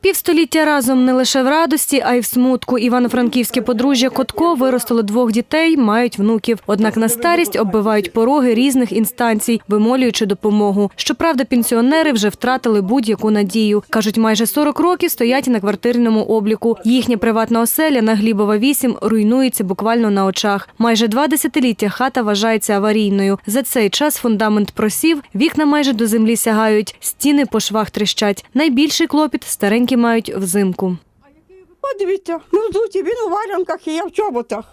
Півстоліття разом не лише в радості, а й в смутку. Івано-франківське подружжя Котко виростило двох дітей, мають внуків. Однак на старість оббивають пороги різних інстанцій, вимолюючи допомогу. Щоправда, пенсіонери вже втратили будь-яку надію. Кажуть, майже 40 років стоять на квартирному обліку. Їхня приватна оселя на Глібова 8 руйнується буквально на очах. Майже два десятиліття хата вважається аварійною. За цей час фундамент просів, вікна майже до землі сягають, стіни по швах тріщать. Найбільший клопіт старенькі мають взимку. От дивіться, ну взуті, він у валянках і я в чоботах.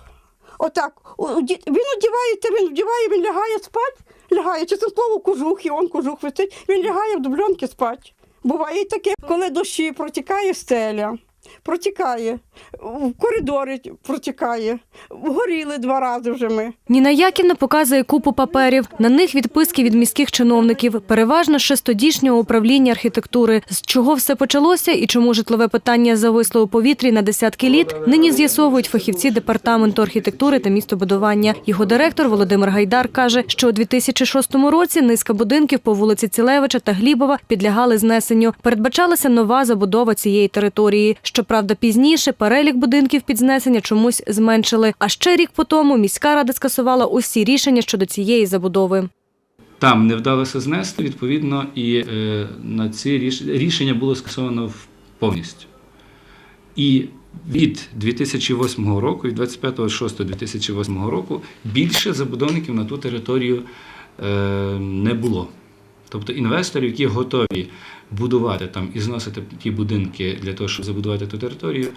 Отак. Він одівається, він вдіває, він лягає спать, лягає, чи це слово кожух, і он кожух висить, він лягає в дубльонки спать. Буває і таке, коли дощі протікає стеля, протікає, в коридорі протікає, горіли два рази вже ми. Ніна Яківна показує купу паперів. На них відписки від міських чиновників, переважно ще з тодішнього управління архітектури. З чого все почалося і чому житлове питання зависло у повітрі на десятки літ, нині з'ясовують фахівці департаменту архітектури та містобудування. Його директор Володимир Гайдар каже, що у 2006 році низка будинків по вулиці Цілевича та Глібова підлягали знесенню. Передбачалася нова забудова цієї території. Щоправда, пізніше перелік будинків під знесення чомусь зменшили. А ще рік по тому міська рада скасувала усі рішення щодо цієї забудови. Там не вдалося знести, відповідно, і е, на ці ріш- рішення було скасовано повністю. І від 2008 року, від 25.06.2008 року, більше забудовників на ту територію е, не було. Тобто інвесторів, які готові будувати там і зносити ті будинки для того, щоб забудувати ту територію,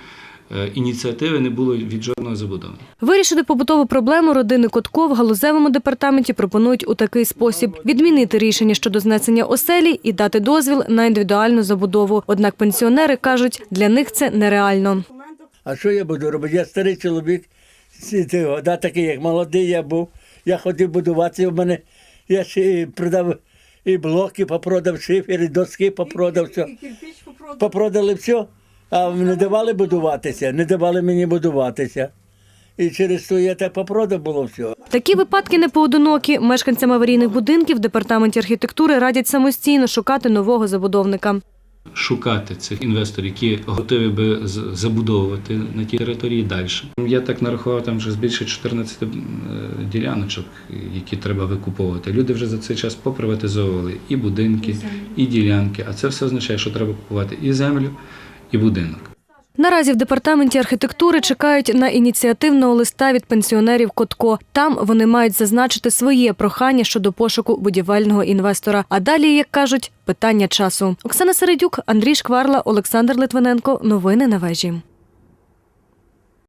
е, ініціативи не було від жодного забудовника. Вирішити побутову проблему родини Котко в галузевому департаменті пропонують у такий спосіб: відмінити рішення щодо знесення оселі і дати дозвіл на індивідуальну забудову. Однак пенсіонери кажуть, для них це нереально. А що я буду робити? Я старий чоловік, да, такий, як молодий я був. Я ходив будуватися, у мене я ще продав і блоки попродав, шифер, і доски попродав, все. Попродали все, а не давали будуватися, не давали мені будуватися. І через то я так попродав було все. Такі випадки не поодинокі. Мешканцям аварійних будинків в департаменті архітектури радять самостійно шукати нового забудовника. Шукати цих інвесторів, які готові би з- забудовувати на тій території далі. Я так нарахував там вже більше 14 е, діляночок, які треба викуповувати. Люди вже за цей час поприватизовували і будинки, і ділянки. А це все означає, що треба купувати і землю, і будинок. Наразі в департаменті архітектури чекають на ініціативного листа від пенсіонерів Котко. Там вони мають зазначити своє прохання щодо пошуку будівельного інвестора. А далі, як кажуть, питання часу. Оксана Середюк, Андрій Шкварла, Олександр Литвиненко. Новини на вежі.